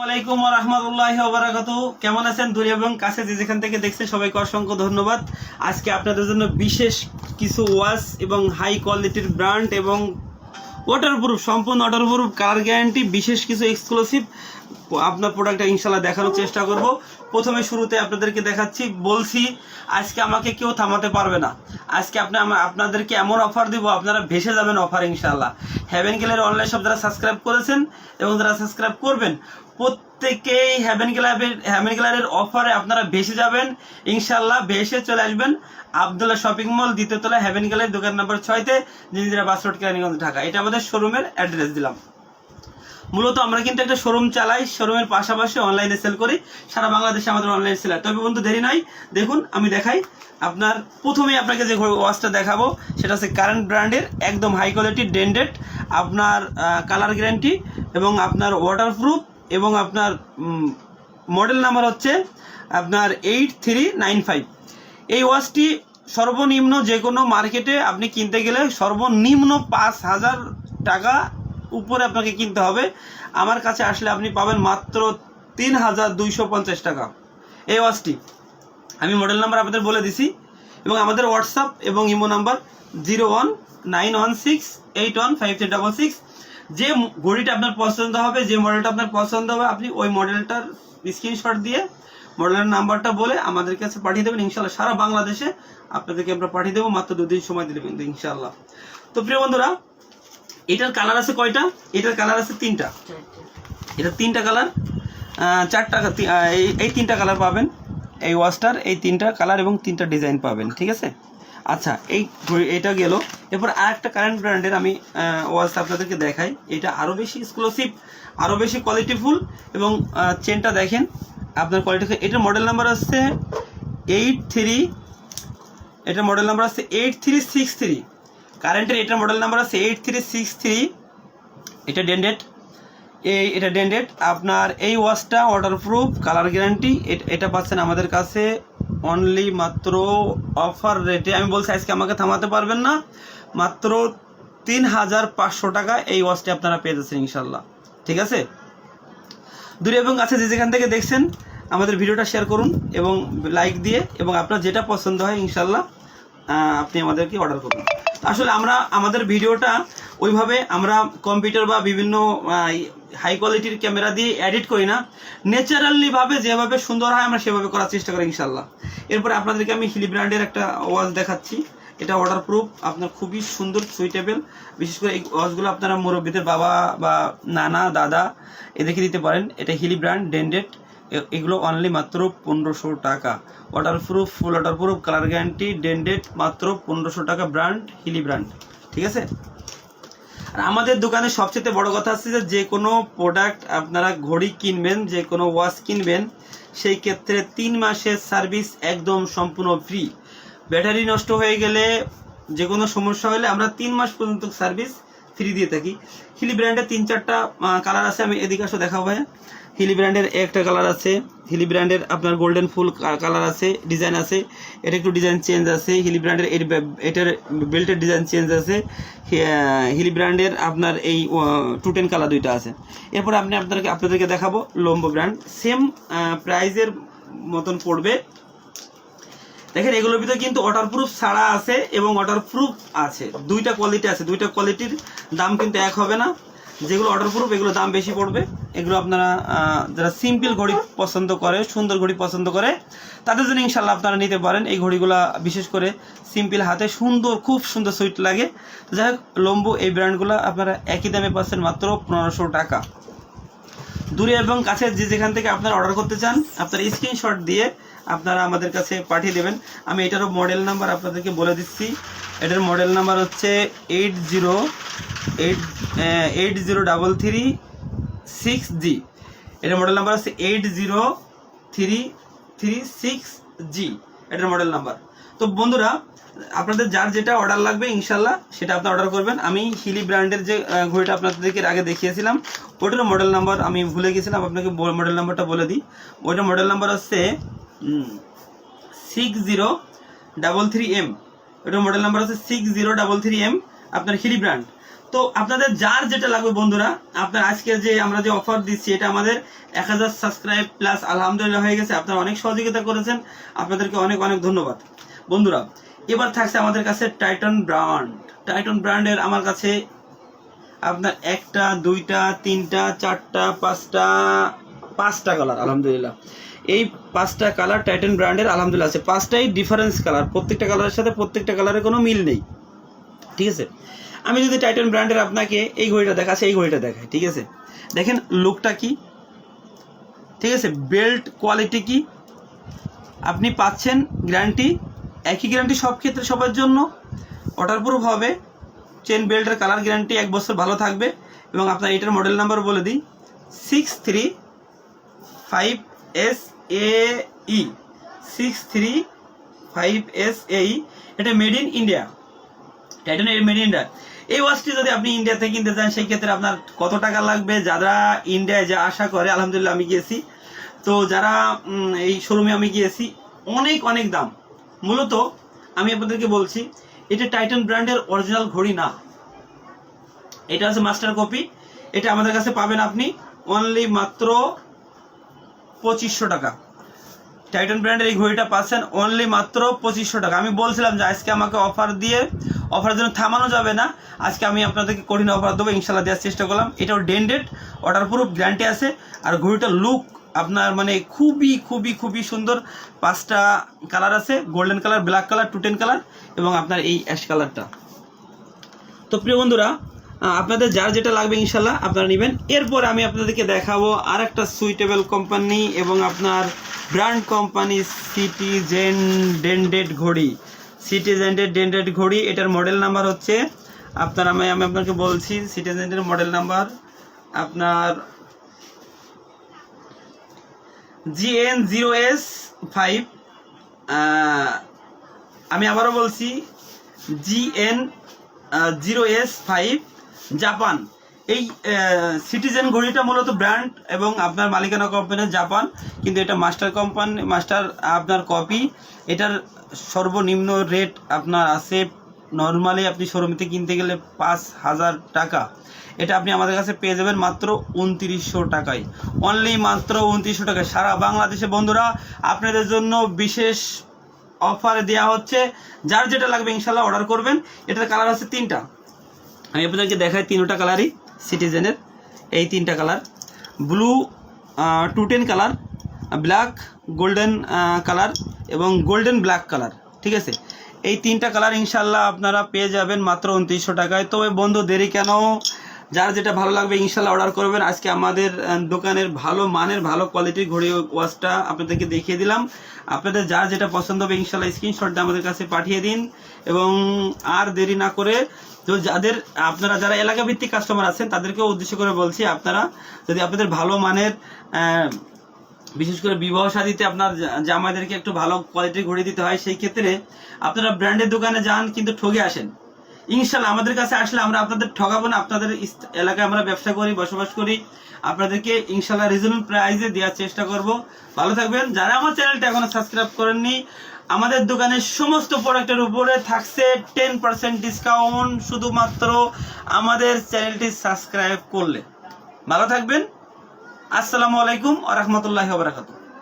আসসালামাইকুম রহমতুল্লাহ বারাকাতু কেমন আছেন? দূরে এবং কাছে যে যেখান থেকে দেখছেন, সবাইকে অসংখ্য ধন্যবাদ। আজকে আপনাদের জন্য বিশেষ কিছু ওয়াশ এবং হাই কোয়ালিটির ব্র্যান্ড এবং ওয়াটারপ্রুফ, সম্পূর্ণ ওয়াটারপ্রুফ কালার গ্যারান্টি, বিশেষ কিছু এক্সক্লুসিভ আপনার প্রোডাক্টটা ইনশাল্লাহ দেখানোর চেষ্টা করব। প্রথমে শুরুতে আপনাদেরকে দেখাচ্ছি, বলছি, আজকে আমাকে কেউ থামাতে পারবে না। আজকে আপনি আপনাদেরকে এমন অফার দিব, আপনারা ভেসে যাবেন অফার ইনশাল্লাহ হ্যাভেন গেলের অনলাইন সব যারা সাবস্ক্রাইব করেছেন এবং যারা সাবস্ক্রাইব করবেন, প্রত্যেকেই হ্যাভেন গ্লাবের হ্যাভেন গ্লারের অফারে আপনারা ভেসে যাবেন ইনশাল্লাহ ভেসে চলে আসবেন আবদুল্লাহ শপিং মল দ্বিতীয় দ্বিতীয়তলা হ্যাভেন গ্যালারি দোকান নম্বর ছয়তে জিনিসরা বাস রোড কেরানীগঞ্জ, ঢাকা। এটা আমাদের শোরুমের অ্যাড্রেস দিলাম। মূলত আমরা কিন্তু একটা শোরুম চালাই শোরুমের পাশাপাশি অনলাইনে সেল করি। সারা বাংলাদেশে আমাদের অনলাইন সেলার তবে বন্ধু, দেরি নাই। দেখুন, আমি দেখাই। আপনার প্রথমেই আপনাকে যে ওয়াচটা দেখাবো, সেটা হচ্ছে কারেন্ট ব্র্যান্ডের একদম হাই কোয়ালিটি ডেন্ডেড আপনার কালার গ্যারান্টি এবং আপনার ওয়াটারপ্রুফ এবং আপনার মডেল নাম্বার হচ্ছে আপনার এইট থ্রি নাইন ফাইভ এই ওয়াচটি সর্বনিম্ন যে কোনো মার্কেটে আপনি কিনতে গেলে সর্বনিম্ন পাঁচ হাজার টাকা উপরে আপনাকে কিনতে হবে। আমার কাছে আসলে আপনি পাবেন মাত্র তিন হাজার দুইশো পঞ্চাশ টাকা। এই ওয়াচটি। আমি মডেল নাম্বার আপনাদের বলে দিছি এবং আমাদের হোয়াটসঅ্যাপ এবং imo number zero one nine one six eight one five three double six যে ঘড়িটা আপনার পছন্দ হবে, যে মডেলটা আপনার পছন্দ হবে, আপনি ওই মডেলটার স্ক্রিনশট দিয়ে মডেলের নাম্বারটা বলে আমাদের কাছে পাঠিয়ে দেবেন। ইনশাল্লাহ সারা বাংলাদেশে আপনাদেরকে আমরা পাঠিয়ে দেবো। মাত্র দুদিন সময় দিলে কিন্তু ইনশাল্লাহ তো প্রিয় বন্ধুরা এটার কালার আছে কয়টা? এটার কালার আছে তিনটা। এটা তিনটা কালার চারটা এই- তিনটা কালার পাবেন। এই ওয়াশটার এই তিনটা কালার এবং তিনটা ডিজাইন পাবেন, ঠিক আছে? আচ্ছা এই এটা গেল। এরপর আর একটা কারেন্ট ব্র্যান্ডের আমি ওয়াশ আপনাদেরকে দেখাই। এটা আরও বেশি এক্সক্লুসিভ আরও বেশি কোয়ালিটিফুল এবং চেনটা দেখেন। আপনার কোয়ালিটি এটার মডেল নাম্বার হচ্ছে এইট থ্রি এটার মডেল নাম্বার আছে এইট থ্রি সিক্স থ্রি কারেন্টের এটার মডেল নাম্বার আছে এইট থ্রি সিক্স থ্রি এটা ডেন্ডেড এই এটা ডেন্ডেড আপনার এই ওয়াচটা ওয়াটারপ্রুফ কালার গ্যারান্টি এটা পাচ্ছেন আমাদের কাছে অনলি মাত্র অফার রেটে আমি বলছি আজকে আমাকে থামাতে পারবেন না। মাত্র তিন হাজার পাঁচশো টাকা এই ওয়াচটি আপনারা পেয়ে যাচ্ছেন ইনশাল্লাহ ঠিক আছে? দূরে এবং কাছে যে যেখান থেকে দেখছেন, আমাদের ভিডিওটা শেয়ার করুন এবং লাইক দিয়ে এবং আপনার যেটা পছন্দ হয় ইনশাল্লাহ আপনি আমাদেরকে অর্ডার করুন। আসলে আমরা, আমাদের ভিডিওটা ওইভাবে আমরা কম্পিউটার বা বিভিন্ন হাই কোয়ালিটির ক্যামেরা দিয়ে এডিট করি না। ন্যাচারালিভাবে যেভাবে সুন্দর হয়, আমরা সেভাবে করার চেষ্টা করি ইনশাল্লাহ এরপরে আপনাদেরকে আমি হিলি ব্র্যান্ডের একটা ওয়াচ দেখাচ্ছি। এটা অর্ডার প্রুফ আপনার খুবই সুন্দর সুইটেবল বিশেষ করে এই ওয়াচগুলো আপনারা মুরব্বীদের বাবা বা নানা, দাদা, এদেরকে দিতে পারেন। এটা হিলি ব্র্যান্ড ডেন্ডেড এগুলো অনলি মাত্র পনেরোশো টাকা। Waterproof full waterproof colour guarantee ডেন্ডেড মাত্র পনেরোশো টাকা ব্র্যান্ড হিলি ব্র্যান্ড ঠিক আছে? আর আমাদের দোকানে সবচেয়ে বড় কথা হচ্ছে যে যে কোনো প্রোডাক্ট আপনারা ঘড়ি কিনবেন, যে কোনো ওয়াচ কিনবেন, সেই ক্ষেত্রে তিন মাসের সার্ভিস একদম সম্পূর্ণ ফ্রি ব্যাটারি নষ্ট হয়ে গেলে, যে কোনো সমস্যা হলে আমরা তিন মাস পর্যন্ত সার্ভিস ফ্রি দিয়ে থাকি। হিলি ব্র্যান্ডের তিন চারটা কালার আছে, আমি এদিকে আসো দেখাবো ভাইয়া। হিলি ব্র্যান্ডের একটা কালার আছে। হিলি ব্র্যান্ডের আপনার গোল্ডেন ফুল কালার আছে ডিজাইন আছে। এটা একটু ডিজাইন চেঞ্জ আছে। হিলি ব্র্যান্ডের এটার বেল্টের ডিজাইন চেঞ্জ আছে। হিলি ব্র্যান্ডের আপনার এই টু টেন কালার দুইটা আছে। এরপর আপনি আপনাদেরকে আপনাদেরকে দেখাবো লম্বো ব্র্যান্ড সেম প্রাইজের মতন পড়বে। দেখেন, এগুলোর ভিতরে কিন্তু ওয়াটারপ্রুফ ছাড়া আছে এবং ওয়াটারপ্রুফ আছে। দুইটা কোয়ালিটি আছে। দুইটা কোয়ালিটির দাম কিন্তু এক হবে না। যেগুলো অর্ডার ওয়াটারপ্রুফ এগুলো দাম বেশি পড়বে। এগুলো আপনারা যারা সিম্পল ঘড়ি পছন্দ করে, সুন্দর ঘড়ি পছন্দ করে, তাদের জন্য ইনশাল্লাহ আপনারা নিতে পারেন। এই ঘড়িগুলো বিশেষ করে সিম্পল হাতে সুন্দর, খুব সুন্দর সুইট লাগে। যাই হোক লম্বু এই ব্র্যান্ডগুলো আপনারা একই দামে পাচ্ছেন মাত্র পনেরোশো টাকা। দূরে এবং কাছে যে যেখান থেকে আপনারা অর্ডার করতে চান, আপনার স্ক্রিনশট দিয়ে আপনারা আমাদের কাছে পাঠিয়ে দেবেন। আমি এটারও মডেল নাম্বার আপনাদেরকে বলে দিচ্ছি। এটার মডেল নাম্বার হচ্ছে eight zero eight eight zero double three six G এটার মডেল নাম্বার হচ্ছে eight zero three three six G এটার মডেল নাম্বার তো বন্ধুরা, আপনাদের যার যেটা অর্ডার লাগবে ইনশাল্লাহ সেটা আপনি অর্ডার করবেন। আমি হিলি ব্র্যান্ডের যে ঘড়িটা আপনাদেরকে আগে দেখিয়েছিলাম ওটার মডেল নাম্বার আমি ভুলে গেছিলাম, আপনাকে মডেল নাম্বারটা বলে দিই। ওইটার মডেল নাম্বার হচ্ছে six zero double three M ওটার মডেল নাম্বার হচ্ছে six zero double three M আপনার হিলি ব্র্যান্ড। তো আপনাদের যার যেটা লাগবে বন্ধুরা, আপনার আজকে যে আমরা যে অফার দিচ্ছি, এটা আমাদের এক হাজার সাবস্ক্রাইব প্লাস আলহামদুলিল্লাহ হয়ে গেছে। আপনারা অনেক সহযোগিতা করেছেন। আপনাদেরকে অনেক অনেক ধন্যবাদ। বন্ধুরা, এবার থাকছে আমাদের কাছে টাইটন ব্র্যান্ড টাইটন ব্র্যান্ডের আমার কাছে আপনার একটা, দুইটা, তিনটা, চারটা, পাঁচটা পাঁচটা কালার আলহামদুলিল্লাহ। এই পাঁচটা কালার টাইটান ব্র্যান্ডের আলহামদুলিল্লাহ আছে। পাঁচটাই ডিফারেন্স কালার প্রত্যেকটা কালারের সাথে প্রত্যেকটা কালারের কোনো মিল নেই। ঠিক আছে? আমি যদি টাইটন ব্র্যান্ডের আপনাকে এই ঘড়িটা দেখাচ্ছি এই ঘড়িটা দেখাই, ঠিক আছে? দেখেন লুকটা কি? ঠিক আছে? বেল্ট কোয়ালিটি কি? আপনি পাচ্ছেন গ্যারান্টি একই গ্যারান্টি সব ক্ষেত্রে সবার জন্য। ওয়াটারপ্রুফ হবে চেন বেল্টের কালার গ্যারান্টি এক বছর ভালো থাকবে। এবং আপনার এটার মডেল নাম্বার বলে দিই six three five S A E six three five S A E এটা made in India Titan made in India এই ওয়াচটি যদি আপনি ইন্ডিয়া থেকে কিনতে চান সেই ক্ষেত্রে আপনার কত টাকা লাগবে? যারা ইন্ডিয়ায় যা আশা করে, আলহামদুলিল্লাহ আমি গিয়েছি। তো যারা এই শোরুমে আমি গিয়েছি, অনেক অনেক দাম। মূলত আমি আপনাদেরকে বলছি, এটা টাইটান ব্র্যান্ডের অরিজিনাল ঘড়ি না। এটা হচ্ছে মাস্টার কপি এটা আমাদের কাছে পাবেন আপনি অনলি মাত্র পঁচিশশো টাকা। টাইটান ব্র্যান্ডের এই ঘড়িটা পাচ্ছেন অনলি মাত্র পঁচিশশো টাকা। আমি বলছিলাম যে আজকে আমাকে অফার দিয়ে অফারের জন্য থামানো যাবে না। আজকে আমি আপনাদেরকে কঠিন অফার দেবো ইনশাল্লাহ দেওয়ার চেষ্টা করলাম। এটাও ডেন্ডেড ওয়াটারপ্রুফ গ্যারান্টি আছে। আর ঘড়িটার লুক আপনার মানে খুবই খুবই খুবই সুন্দর। পাঁচটা কালার আছে golden colour black colour two tone colour এবং আপনার এই অ্যাশ কালারটা তো প্রিয় বন্ধুরা আপনাদের যার যেটা লাগবে ইনশাল্লাহ আপনারা নেবেন। এরপর আমি আপনাদেরকে দেখাবো আর একটা সুইটেবল কোম্পানি এবং আপনার ব্র্যান্ড কোম্পানি সিটিজেন ডেন্ডেড ঘড়ি। সিটিজেন্ডেড ডেন্ডেড ঘড়ি, এটার মডেল নাম্বার হচ্ছে, আপনার আমি আমি আপনাকে বলছি সিটিজেন্ডের মডেল নাম্বার আপনার জিএন জিরো এস ফাইভ আমি আবারও বলছি, G N zero S five, Japan. এই সিটিজেন ঘড়িটা মূলত ব্র্যান্ড এবং আপনার মালিকানা কোম্পানির জাপান কিন্তু এটা মাস্টার কোম্পানি মাস্টার আপনার কপি এটার সর্বনিম্ন রেট আপনার আছে নর্মালি আপনি শোরুমতে কিনতে গেলে পাঁচ হাজার টাকা। এটা আপনি আমাদের কাছে পেয়ে যাবেন মাত্র উনত্রিশশো টাকায়। অনলি মাত্র উনত্রিশশো টাকায়। সারা বাংলাদেশে বন্ধুরা, আপনাদের জন্য বিশেষ অফারে দেওয়া হচ্ছে। যার যেটা লাগবে ইনশাল্লাহ অর্ডার করবেন। এটার কালার আছে তিনটা। আমি আপনাদেরকে দেখাই তিনটা কালারই সিটিজেনের এই তিনটা colour blue two tone colour black golden colour এবং গোল্ডেন ব্ল্যাক কালার ঠিক আছে? এই তিনটা কালার ইনশাল্লাহ আপনারা পেয়ে যাবেন মাত্র উনত্রিশশো টাকায়। তবে বন্ধু, দেরি কেন? যার যেটা ভালো লাগবে ইনশাল্লাহ অর্ডার করবেন। আজকে আমাদের দোকানের ভালো মানের, ভালো কোয়ালিটির ঘড়ি ওয়াচটা আপনাদেরকে দেখিয়ে দিলাম। আপনাদের যার যেটা পছন্দ হবে ইনশাল্লাহ স্ক্রিনশটটা আমাদের কাছে পাঠিয়ে দিন। এবং আর দেরি না করে তো যাদের, আপনারা যারা এলাকা ভিত্তিক কাস্টমার আছেন, তাদেরকেও উদ্দেশ্য করে বলছি, আপনারা যদি আপনাদের ভালো মানের বিশেষ করে বিবাহ শাদীতে আপনার জামাইদেরকে একটু ভালো কোয়ালিটির ঘড়ি দিতে হয়, সেই ক্ষেত্রে আপনারা ব্র্যান্ডের দোকানে যান, কিন্তু ঠগে আসেন। ইনশাল্লাহ আমাদের কাছে আসলে আমরা আপনাদের ঠগাবো না, আপনাদের এলাকায় আমরা ব্যবসা করি, বসবাস করি। আপনাদেরকে ইনশাল্লাহ রিজনেবল প্রাইসে দেওয়ার চেষ্টা করব। ভালো থাকবেন। যারা আমার চ্যানেলটা এখনও সাবস্ক্রাইব করেননি, আমাদের দোকানের সমস্ত প্রোডাক্টের উপরে থাকছে টেন পার্সেন্ট ডিসকাউন্ট শুধুমাত্র আমাদের চ্যানেলটি সাবস্ক্রাইব করলে। ভালো থাকবেন। আসসালামু আলাইকুম আ রহমতুল্লাহ বারাকাতুহ।